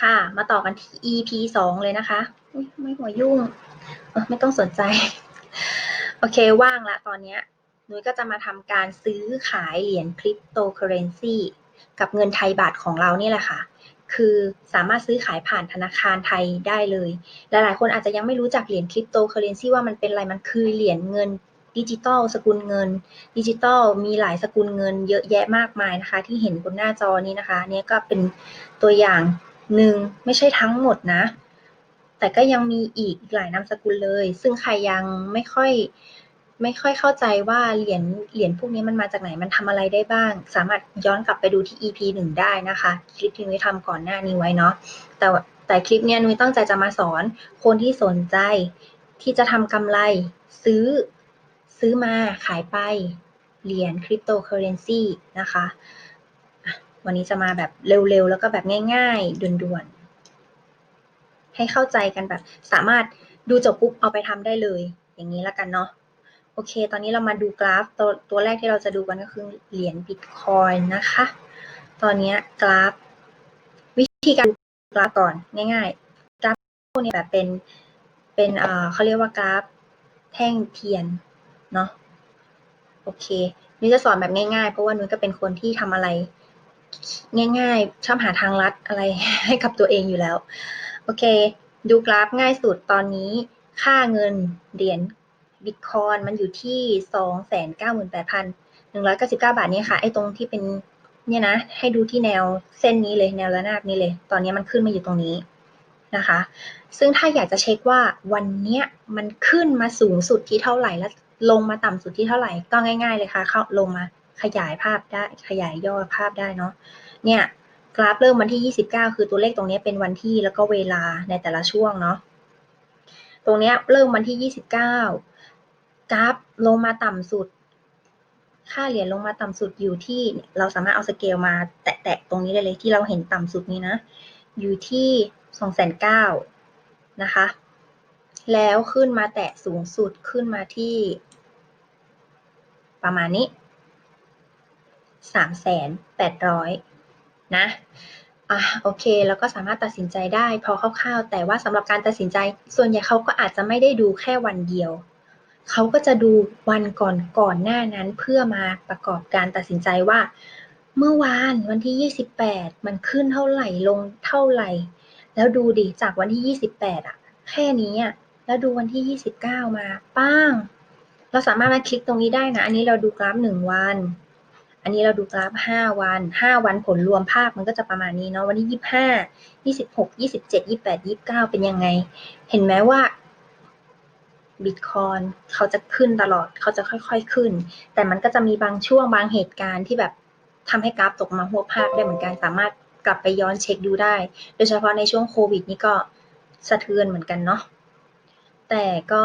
ค่ะ มาต่อกันที่ EP สองเลยนะคะ ไม่หัวยุ่ง ไม่ต้องสนใจ โอเค ว่างละตอนเนี้ยนุ้ยก็จะมาทำการซื้อขายเหรียญคริปโตเคอเรนซีกับเงินไทยบาทของเรานี่แหละค่ะ คือสามารถซื้อขายผ่านธนาคารไทยได้เลย หลายๆ คนอาจจะยังไม่รู้จักเหรียญคริปโตเคอเรนซีว่ามันเป็นอะไร มันคือเหรียญเงินดิจิตอลสกุลเงิน ดิจิตอลมีหลายสกุลเงินเยอะแยะมากมายนะคะ ที่เห็นบนหน้าจอนี้นะคะเนี่ยก็เป็นตัวอย่าง หนึ่งไม่ใช่ทั้งหมดนะ แต่ก็ยังมีอีกหลายนามสกุลเลย ซึ่งใครยังไม่ค่อยไม่ค่อยเข้าใจว่าเหรียญเหรียญพวกนี้มันมาจากไหนมันทำอะไรได้บ้าง สามารถย้อนกลับไปดูที่ EP หนึ่งได้นะคะ คลิปที่นุ้ยทำก่อนหน้านี้ไว้เนาะแต่แต่คลิปเนี้ยนุ้ยตั้งใจจะมาสอน คนที่สนใจที่จะทำกำไรซื้อซื้อมาขายไปเหรียญคริปโตเคอเรนซีนะคะ วันนี้จะมาแบบเร็วๆ แล้วก็แบบง่ายๆด่วนๆ ให้เข้าใจกันแบบ สามารถดูจบปุ๊บเอาไปทำได้เลย อย่างนี้แล้วกันเนาะโอเค ตอนนี้เรามาดูกราฟตัวตัวแรกที่เราจะดูกันก็คือเหรียญบิตคอยนะคะ ตอนนี้กราฟ วิธีการดูกราฟก่อนง่ายๆ กราฟพวกนี้แบบเป็นเป็นเอ่อเขาเรียกว่ากราฟแท่งเทียนเนาะโอเคนุ้ยจะสอนแบบง่ายๆ เพราะว่านุ้ยก็เป็นคนที่ทำอะไร ง่ายๆ ชอบหาทางลัดอะไรให้กับตัวเองอยู่แล้ว โอเค ดูกราฟง่ายสุดตอนนี้ ค่าเงินเหรียญบิตคอยมันอยู่ที่สองแสนเก้าหมื่นแปดพันหนึ่งร้อยเก้าสิบเก้าบาทเนี่ยค่ะ ไอ้ตรงที่เป็นเนี่ยนะ ให้ดูที่แนวเส้นนี้เลยแนวระนาบนี้เลย ตอนนี้มันขึ้นมาอยู่ตรงนี้นะคะ ซึ่งถ้าอยากจะเช็คว่าวันเนี้ยมันขึ้นมาสูงสุดที่เท่าไหร่แล้วลงมาต่ำสุดที่เท่าไหร่ก็ง่าย ๆ เลยค่ะ เข้าลงมา ขยายภาพได้ขยายย่อภาพได้เนาะเนี่ยกราฟเริ่มวันที่ 29 คือตัวเลขตรงนี้เป็นวันที่แล้วก็เวลาในแต่ละช่วงเนาะตรงเนี้ยเริ่มวันที่ 29 กราฟลงมาต่ำสุด ค่าเหรียญลงมาต่ำสุดอยู่ที่เราสามารถเอาสเกลมาแตะๆตรงนี้ได้เลยที่เราเห็นต่ำสุดนี้นะ อยู่ที่209,000นะคะ แล้วขึ้นมาแตะสูงสุดขึ้นมาที่ประมาณนี้ 3,800นแปดร้อยนะอะโอเคแล้วก็สามารถตัดสินใจได้พอคร่าวๆ แต่ว่าสำหรับการตัดสินใจ ส่วนใหญ่เขาก็อาจจะไม่ได้ดูแค่วันเดียว เขาก็จะดูวันก่อนก่อนหน้านั้นเพื่อมาประกอบการตัดสินใจว่า เมื่อวานวันที่ 28 มันขึ้นเท่าไหร่ลงเท่าไหร่ แล้วดูดิจากวันที่ 28อะแค่นี้อะแล้วดูวันที่ 29 มาป้าง เราสามารถมาคลิกตรงนี้ได้นะ อันนี้เราดูกราฟ 1 วัน อันนี้เราดูกราฟ 5 วัน 5 วันผลรวมภาพมันก็จะประมาณนี้เนาะวันที่ 25 26 27 28 29 เป็นยังไง เห็นไหมว่าบิตคอยเขาจะขึ้นตลอดเขาจะค่อย ๆขึ้น แต่มันก็จะมีบางช่วงบางเหตุการณ์ที่แบบทำให้กราฟตกมาหัวภาพได้เหมือนกันสามารถกลับไปย้อนเช็คดูได้ โดยเฉพาะในช่วงโควิดนี่ก็สะเทือนเหมือนกันเนาะแต่ก็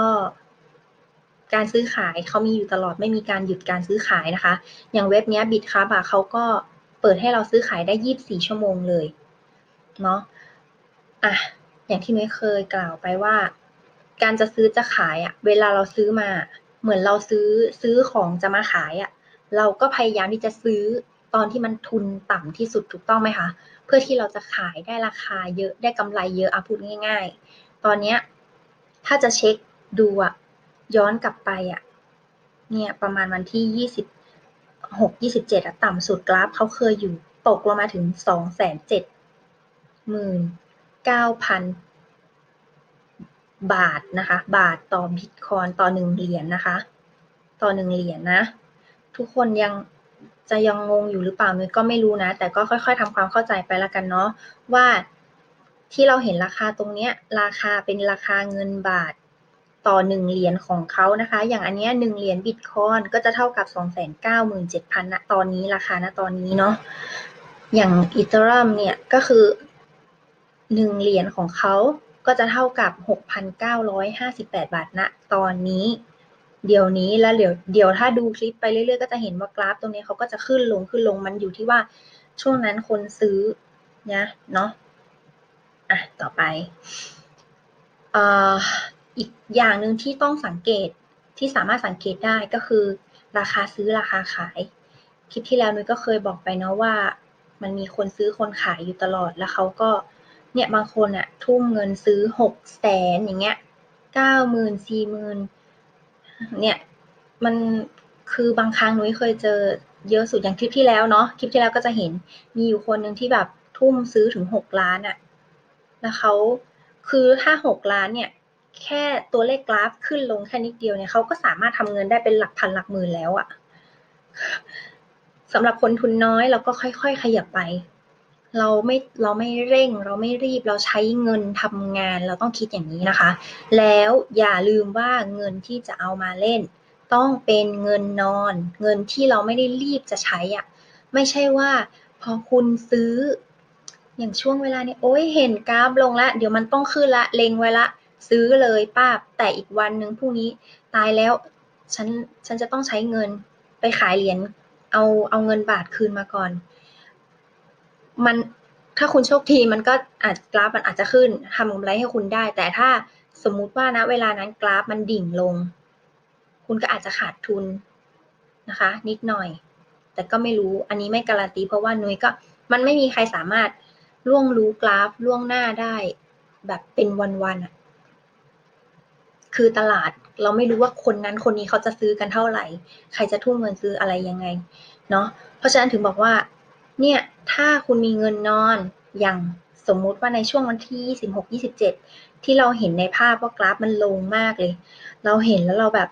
การซื้อขายเขามีอยู่ตลอดไม่มีการหยุดการซื้อขายนะคะ อย่างเว็บนี้บิตครับอะเขาก็เปิดให้เราซื้อขายได้ 24 ชั่วโมงเลยเนาะอะอย่างที่นุ้ยเคยกล่าวไปว่า การจะซื้อจะขายอะเวลาเราซื้อมา เหมือนเราซื้อซื้อของจะมาขายอะเราก็พยายามที่จะซื้อตอนที่มันทุนต่ำที่สุดถูกต้องไหมคะ เพื่อที่เราจะขายได้ราคาเยอะได้กำไรเยอะอะพูดง่าย ๆ ตอนเนี้ยถ้าจะเช็คดูอะ ย้อนกลับไปอะเนี่ยประมาณวันที่ยี่สิบหกยี่สิบเจ็ดอะต่ำสุดกราฟเขาเคยอยู่ตกลงมาถึงสองแสนเจ็ดหมื่นเก้าพันบาทนะคะ บาทต่อบิตคอยต่อหนึ่งเหรียญนะคะ ต่อหนึ่งเหรียญนะ ทุกคนยังจะยังงงอยู่หรือเปล่านุ้ยก็ไม่รู้นะ แต่ก็ค่อย ๆทำความเข้าใจไปละกันเนาะว่าที่เราเห็นราคาตรงเนี้ย ราคาเป็นราคาเงินบาท ต่อหนึ่งเหรียญของเขานะคะ อย่างอันเนี้ยหนึ่งเหรียญบิตคอยก็จะเท่ากับสองแสนเก้าหมื่นเจ็ดพันณตอนนี้ราคาณตอนนี้เนาะอย่างอีเทอรัมเนี่ยก็คือหนึ่งเหรียญของเขาก็จะเท่ากับหกพันเก้าร้อยห้าสิบแปดบาทณตอนนี้ เดี๋ยวนี้แล้วเดี๋ยวเดี๋ยวถ้าดูคลิปไปเรื่อยๆ ก็จะเห็นว่ากราฟตรงนี้เขาก็จะขึ้นลงขึ้นลงมันอยู่ที่ว่าช่วงนั้นคนซื้อนะเนาะอะต่อไปเอ่อ อีกอย่างหนึ่งที่ต้องสังเกตที่สามารถสังเกตได้ก็คือ ราคาซื้อราคาขาย คลิปที่แล้วนุ้ยก็เคยบอกไปเนาะว่า มันมีคนซื้อคนขายอยู่ตลอดแล้วเขาก็เนี่ยบางคนอะทุ่มเงินซื้อหกแสนอย่างเงี้ยเก้าหมื่นสี่หมื่นเนี่ยมันคือบางครั้งนุ้ยเคยเจอเยอะสุดอย่างคลิปที่แล้วเนาะคลิปที่แล้วก็จะเห็นมีอยู่คนหนึ่งที่แบบทุ่มซื้อถึงหกล้านอะแล้วเขาคือถ้าหกล้านเนี่ย แค่ตัวเลขกราฟขึ้นลงแค่นิดเดียวเนี่ยเขาก็สามารถทำเงินได้เป็นหลักพันหลักหมื่นแล้วอะสำหรับคนทุนน้อยเราก็ค่อย ๆ ขยับไป เราไม่เราไม่เร่ง เราไม่รีบเราใช้เงินทำงานเราต้องคิดอย่างนี้นะคะ แล้วอย่าลืมว่าเงินที่จะเอามาเล่น ต้องเป็นเงินนอน เงินที่เราไม่ได้รีบจะใช้อะไม่ใช่ว่า พอคุณซื้อ อย่างช่วงเวลานี้โอ้ยเห็นกราฟลงละเดี๋ยวมันต้องขึ้นละเลงไว้ละ ซื้อเลยป้าบแต่อีกวันหนึ่งพรุ่งนี้ตายแล้วฉันฉันจะต้องใช้เงินไปขายเหรียญเอาเอาเงินบาทคืนมาก่อน มันถ้าคุณโชคดีมันก็อาจกราฟมันอาจจะขึ้นทำกำไรให้คุณได้ แต่ถ้าสมมุติว่านะเวลานั้นกราฟมันดิ่งลง คุณก็อาจจะขาดทุนนะคะ นิดหน่อย แต่ก็ไม่รู้อันนี้ไม่การันตีเพราะว่านุ้ยก็มันไม่มีใครสามารถล่วงรู้กราฟล่วงหน้าได้ แบบเป็นวันๆอะ คือตลาดเราไม่รู้ว่าคนนั้นคนนี้เขาจะซื้อกันเท่าไหร่ ใครจะทุ่มเงินซื้ออะไรยังไงเนาะเพราะฉะนั้นถึงบอกว่า เนี่ยถ้าคุณมีเงินนอนอย่างสมมุติว่าในช่วงวันที่ 26 27 ที่เราเห็นในภาพว่ากราฟมันลงมากเลย เราเห็นแล้วเราแบบ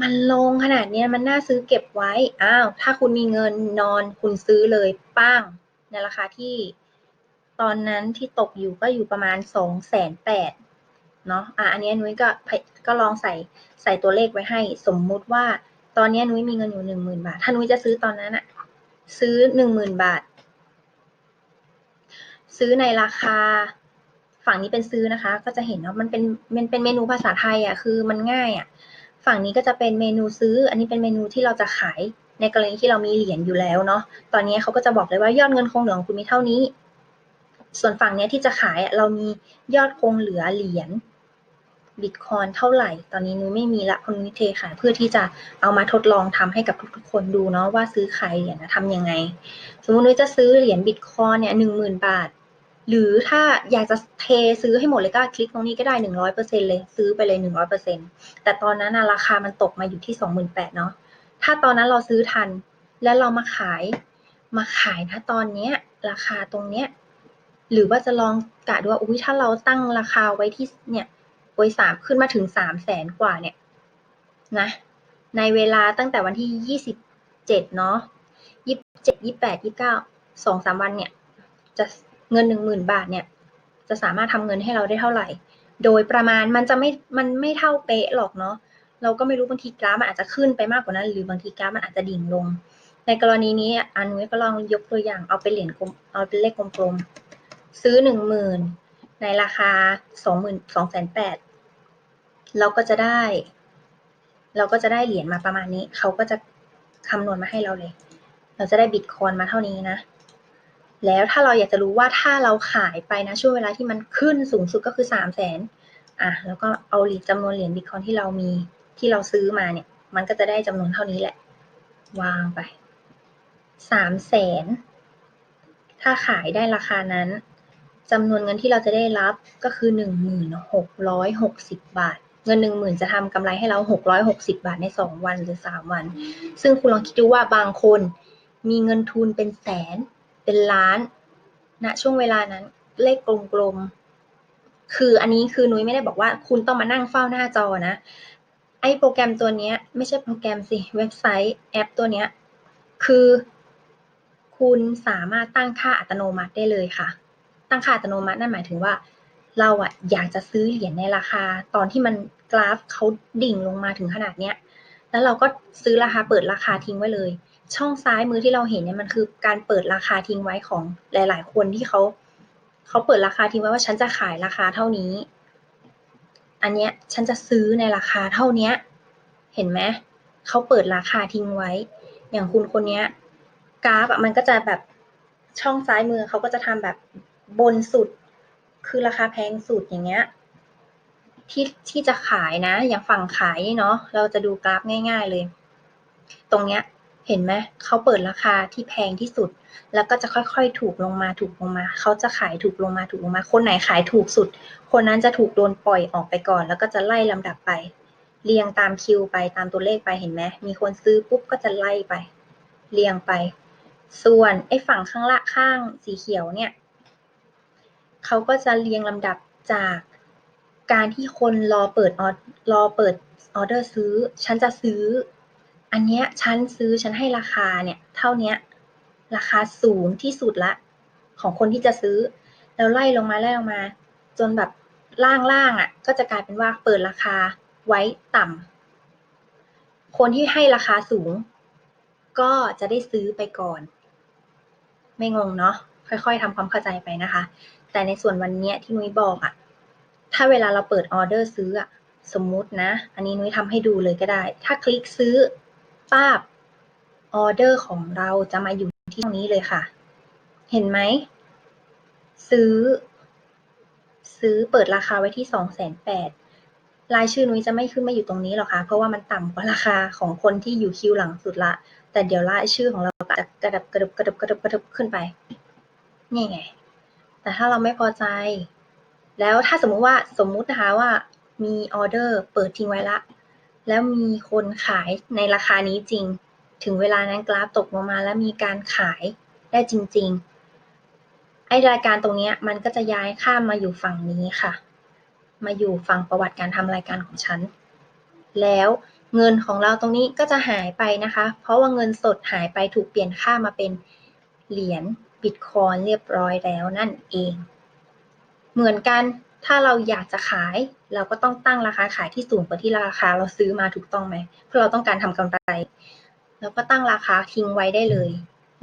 มันลงขนาดนี้มันน่าซื้อเก็บไว้ อ้าว ถ้าคุณมีเงินนอนคุณซื้อเลยป้าง ในราคาที่ ตอนนั้นที่ตกอยู่ก็อยู่ประมาณสองแสนแปด เนาะอะอันนี้นุ้ยก็ก็ลองใส่ใส่ตัวเลขไว้ให้ สมมุติว่าตอนนี้นุ้ยมีเงินอยู่หนึ่งหมื่นบาท ถ้านุ้ยจะซื้อตอนนั้นอะซื้อหนึ่งหมื่นบาท ซื้อในราคาฝั่งนี้เป็นซื้อนะคะ ก็จะเห็นว่าะมันเป็นมันเป็นเมนูภาษาไทยอะคือมันง่ายอะฝั่งนี้ก็จะเป็นเมนูซื้อ อันนี้เป็นเมนูที่เราจะขายในกรณีที่เรามีเหรียญอยู่แล้วเนาะ ตอนนี้เขาก็จะบอกเลยว่ายอดเงินคงเหลือของคุณมีเท่านี้ ส่วนฝั่งนี้ที่จะขายเรามียอดคงเหลือเหรียญ บิตคอยเท่าไหร่ ตอนนี้นุ้ยไม่มีละคนนุ้ยเทขายเพื่อที่จะเอามาทดลองทำให้กับทุกๆ คนดูเนาะว่าซื้อขายเหรียญนะทำยังไง สมมตินุ้ยจะซื้อเหรียญบิตคอยเนี่ยหนึ่งหมื่นบาท หรือถ้าอยากจะเทซื้อให้หมดเลยก็คลิกตรงนี้ก็ได้หนึ่งร้อยเปอร์เซ็นเลยซื้อไปเลยหนึ่งร้อยเปอร์เซ็นแต่ตอนนั้นราคามันตกมาอยู่ที่สองหมื่นแปดเนาะถ้าตอนนั้นเราซื้อทันแล้วเรามาขายมาขายนะตอนเนี้ยราคาตรงเนี้ยหรือว่าจะลองกะดูว่าอุ้ยถ้าเราตั้งราคาไว้ที่เนี่ย ไว้สามขึ้นมาถึงสามแสนกว่าเนี่ยนะในเวลาตั้งแต่วันที่ยี่สิบเจ็ดเนาะยี่สิบเจ็ดยี่แปดยี่เก้าสองสามวันเนี่ยจะเงินหนึ่งหมื่นบาทเนี่ยจะสามารถทำเงินให้เราได้เท่าไหร่ โดยประมาณมันจะไม่มันไม่เท่าเป๊ะหรอกเนาะเราก็ไม่รู้บางทีกราฟมันอาจจะขึ้นไปมากกว่านั้น หรือบางทีกราฟมันอาจจะดิ่งลง ในกรณีนี้อันนี้ก็ลองยกตัวอย่างเอาเป็นเหรียญกลมเอาเป็นเลขกลมๆซื้อหนึ่งหมื่น ในราคาสองหมื่นสองแสนแปดเราก็จะได้ เราก็จะได้เหรียญมาประมาณนี้ เขาก็จะคำนวณมาให้เราเลย เราจะได้บิตคอยมาเท่านี้นะ แล้วถ้าเราอยากจะรู้ว่าถ้าเราขายไปนะช่วงเวลาที่มันขึ้นสูงสุดก็คือสามแสนอะแล้วก็เอาเหรียญจำนวนเหรียญบิตคอยที่เรามีที่เราซื้อมาเนี่ย มันก็จะได้จำนวนเท่านี้แหละ วางไปสามแสนถ้าขายได้ราคานั้น จำนวนเงินที่เราจะได้รับก็คือหนึ่งหมื่นหกร้อยหกสิบบาท เงินหนึ่งหมื่นจะทำกำไรให้เราหกร้อยหกสิบาทในสองวันหรือสามวัน ซึ่งคุณลองคิดดูว่าบางคนมีเงินทุนเป็นแสน เป็นล้านณนะช่วงเวลานั้นเลขกลมๆ คืออันนี้คือนุ้ยไม่ได้บอกว่าคุณต้องมานั่งเฝ้าหน้าจอนะ ไอ้โปรแกรมตัวนี้ไม่ใช่โปรแกรมสิ เว็บไซต์แอปตัวนี้คือคุณสามารถตั้งค่าอัตโนมัติได้เลยค่ะ ตั้งค่าอัตโนมัตินั่นหมายถึงว่า เราอะอยากจะซื้อเหรียญในราคา ตอนที่มันกราฟเขาดิ่งลงมาถึงขนาดเนี้ยแล้วเราก็ซื้อราคาเปิดราคาทิ้งไว้เลย ช่องซ้ายมือที่เราเห็นเนี่ยมันคือการเปิดราคาทิ้งไว้ของหลาย ๆ คนที่เขาเขาเปิดราคาทิ้งไว้ว่าฉันจะขายราคาเท่านี้ อันเนี้ยฉันจะซื้อในราคาเท่าเนี้ย เห็นไหมเขาเปิดราคาทิ้งไว้ อย่างคุณคนเนี้ยกราฟอะมันก็จะแบบช่องซ้ายมือเขาก็จะทำแบบ บนสุด คือราคาแพงสุดอย่างเงี้ยที่ที่จะขายนะ อย่างฝั่งขายเนาะเราจะดูกราฟง่าย ๆเลย ตรงเนี้ยเห็นไหมเขาเปิดราคาที่แพงที่สุด แล้วก็จะค่อยๆ ถูกลงมาถูกลงมา เขาจะขายถูกลงมาถูกลงมา คนไหนขายถูกสุด คนนั้นจะถูกโดนปล่อยออกไปก่อน แล้วก็จะไล่ลำดับไป เรียงตามคิวไปตามตัวเลขไปเห็นไหมมีคนซื้อปุ๊บก็จะไล่ไป เรียงไป ส่วนไอ้ฝั่งข้างละข้างสีเขียวเนี่ย เขาก็จะเรียงลำดับจากการที่คนรอเปิดออรอเปิดออเดอร์ซื้อ ฉันจะซื้อ อันเนี้ยฉันซื้อฉันให้ราคาเนี่ยเท่าเนี้ยราคาสูงที่สุดละ ของคนที่จะซื้อ แล้วไล่ลงมาไล่ลงมา จนแบบล่างๆอะ ก็จะกลายเป็นว่าเปิดราคาไว้ต่ำคนที่ให้ราคาสูง ก็จะได้ซื้อไปก่อน ไม่งงเนาะ ค่อยๆทำความเข้าใจไปนะคะ แต่ในส่วนวันนี้ที่นุ้ยบอกอะถ้าเวลาเราเปิดออเดอร์ซื้ออะสมมุตินะ อันนี้นุ้ยทำให้ดูเลยก็ได้ ถ้าคลิกซื้อป้าบออเดอร์ของเราจะมาอยู่ที่ตรงนี้เลยค่ะ เห็นไหม ซื้อ ซื้อเปิดราคาไว้ที่สองแสนแปดรายชื่อนุ้ยจะไม่ขึ้นมาอยู่ตรงนี้หรอกค่ะ เพราะว่ามันต่ำกว่าราคาของคนที่อยู่คิวหลังสุดละ แต่เดี๋ยวรายชื่อของเราจะกระดับกระดับกระดับกระดับกระดับขึ้นไป นี่ไง แต่ถ้าเราไม่พอใจ แล้วถ้าสมมุติว่าสมมุตินะคะว่ามีออเดอร์เปิดทิ้งไว้ละ แล้วมีคนขายในราคานี้จริง ถึงเวลานั้นกราฟตกลงมาแล้วมีการขายได้จริง ๆ ไอรายการตรงนี้มันก็จะย้ายข้ามมาอยู่ฝั่งนี้ค่ะ มาอยู่ฝั่งประวัติการทำรายการของฉัน แล้วเงินของเราตรงนี้ก็จะหายไปนะคะ เพราะว่าเงินสดหายไปถูกเปลี่ยนค่ามาเป็นเหรียญ บิตคอยเรียบร้อยแล้วนั่นเอง เหมือนกันถ้าเราอยากจะขาย เราก็ต้องตั้งราคาขายที่สูงกว่าที่ราคาเราซื้อมาถูกต้องไหมเพราะเราต้องการทำกำไรเราก็ตั้งราคาทิ้งไว้ได้เลย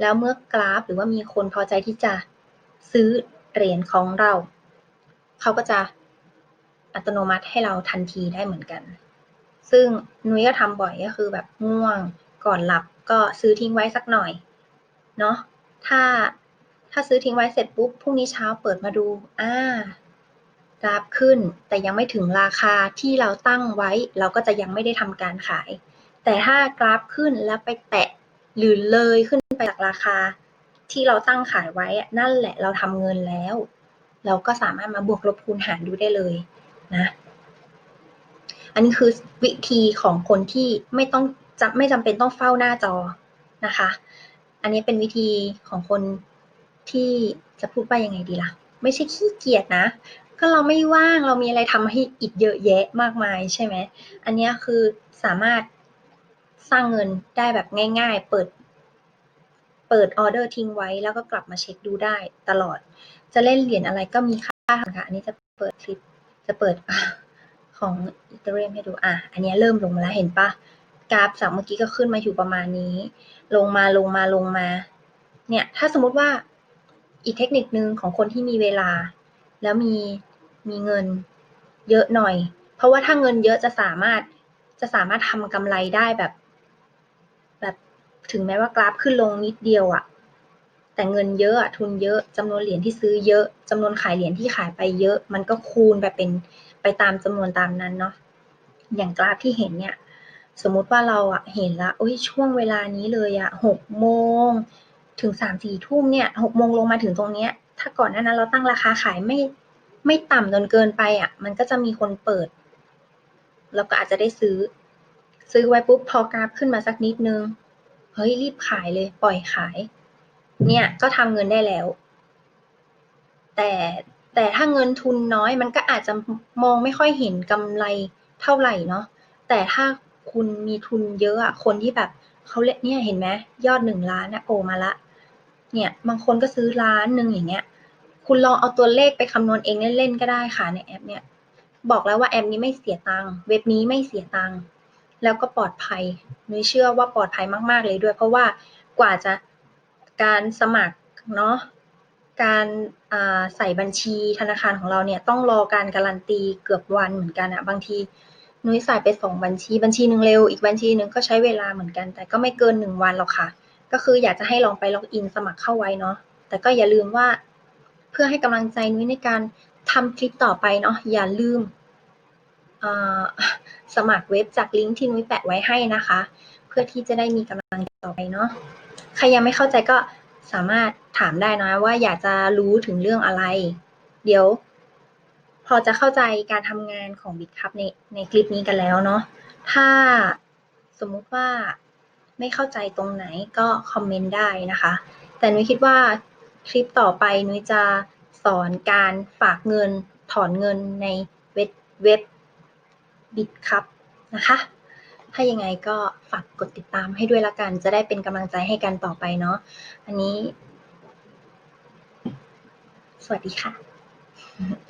แล้วเมื่อกราฟหรือว่ามีคนพอใจที่จะซื้อเหรียญของเรา เขาก็จะอัตโนมัติให้เราทันทีได้เหมือนกัน ซึ่งนุ้ยก็ทำบ่อยก็คือแบบง่วงก่อนหลับก็ซื้อทิ้งไว้สักหน่อยเนาะถ้า ถ้าซื้อทิ้งไว้เสร็จปุ๊บพรุ่งนี้เช้าเปิดมาดูอ่ากราฟขึ้น แต่ยังไม่ถึงราคาที่เราตั้งไว้ เราก็จะยังไม่ได้ทำการขาย แต่ถ้ากราฟขึ้นแล้วไปแตะหรือเลยขึ้นไปจากราคา ที่เราตั้งขายไว้นั่นแหละเราทำเงินแล้ว เราก็สามารถมาบวกลบคูณหารดูได้เลยนะอันนี้คือวิธีของคนที่ไม่ต้องจะไม่จำเป็นต้องเฝ้าหน้าจอนะคะ อันนี้เป็นวิธีของคน ที่จะพูดว่ายังไงดีล่ะ ไม่ใช่ขี้เกียจนะ ก็เราไม่ว่างเรามีอะไรทำให้อีกเยอะแยะมากมายใช่ไหม อันนี้คือสามารถสร้างเงินได้แบบง่าย ๆ เปิด เปิดออเดอร์ทิ้งไว้แล้วก็กลับมาเช็คดูได้ตลอด จะเล่นเหรียญอะไรก็มีค่าค่ะ อันนี้จะเปิดคลิป จะเปิดของอีเทเรียมให้ดู อะ อันนี้เริ่มลงมาแล้วเห็นปะกราฟจากเมื่อกี้ก็ขึ้นมาอยู่ประมาณนี้ ลงมาลงมาลงมา เนี่ย ถ้าสมมติว่า อีกเทคนิคนึงของคนที่มีเวลา แล้วมีมีเงินเยอะหน่อย เพราะว่าถ้าเงินเยอะจะสามารถจะสามารถทำกำไรได้แบบ แบบถึงแม้ว่ากราฟขึ้นลงนิดเดียวอะแต่เงินเยอะทุนเยอะจำนวนเหรียญที่ซื้อเยอะจำนวนขายเหรียญที่ขายไปเยอะ มันก็คูณไปเป็นไปตามจำนวนตามนั้นเนาะอย่างกราฟที่เห็นเนี่ย สมมุติว่าเราอะเห็นละโอ้ยช่วงเวลานี้เลยอะหกโมง ถึงสามสี่ทุ่มเนี่ยหกโมงลงมาถึงตรงเนี้ย ถ้าก่อนหน้านั้นเราตั้งราคาขายไม่ไม่ต่ำจนเกินไปอะ มันก็จะมีคนเปิด แล้วก็อาจจะได้ซื้อ ซื้อไว้ปุ๊บพอกราฟขึ้นมาสักนิดนึง เฮ้ยรีบขายเลย ปล่อยขาย เนี่ยก็ทำเงินได้แล้ว แต่แต่ถ้าเงินทุนน้อยมันก็อาจจะมองไม่ค่อยเห็นกำไรเท่าไหร่เนาะแต่ถ้าคุณมีทุนเยอะอะคนที่แบบเขาเรียกเนี่ยเห็นไหมยอดหนึ่งล้านนะโผล่มาละ เนี่ยบางคนก็ซื้อล้านหนึ่งอย่างเงี้ย คุณลองเอาตัวเลขไปคำนวณเองเล่นๆก็ได้ค่ะในแอปเนี่ย บอกแล้วว่าแอปนี้ไม่เสียตังค์เว็บนี้ไม่เสียตังค์แล้วก็ปลอดภัยนุ้ยเชื่อว่าปลอดภัยมากๆเลยด้วย เพราะว่ากว่าจะการสมัครเนาะการใส่บัญชีธนาคารของเราเนี่ยต้องรอการการันตีเกือบวันเหมือนกันอะบางทีนุ้ยใส่ไปสองบัญชี บัญชีหนึ่งเร็วอีกบัญชีหนึ่งก็ใช้เวลาเหมือนกัน แต่ก็ไม่เกินหนึ่งวันหรอกค่ะ ก็คืออยากจะให้ลองไปล็อกอินสมัครเข้าไว้เนาะแต่ก็อย่าลืมว่าเพื่อให้กำลังใจนุ้ยในการทำคลิปต่อไปเนาะอย่าลืมสมัครเว็บจากลิงก์ที่นุ้ยแปะไว้ให้นะคะ เพื่อที่จะได้มีกำลังใจต่อไปเนาะใครยังไม่เข้าใจก็สามารถถามได้นะว่าอยากจะรู้ถึงเรื่องอะไร เดี๋ยว พอจะเข้าใจการทำงานของบิ t คัพในในคลิปนี้กันแล้วเนาะถ้าสมมุติว่า ไม่เข้าใจตรงไหนก็คอมเมนต์ได้นะคะ แต่นุ้ยคิดว่าคลิปต่อไปนุ้ยจะสอนการฝากเงินถอนเงินในเว็บเว็บบิตคัพนะคะ ถ้ายังไงก็ฝากกดติดตามให้ด้วยละกัน จะได้เป็นกำลังใจให้กันต่อไปเนาะ อันนี้ สวัสดีค่ะ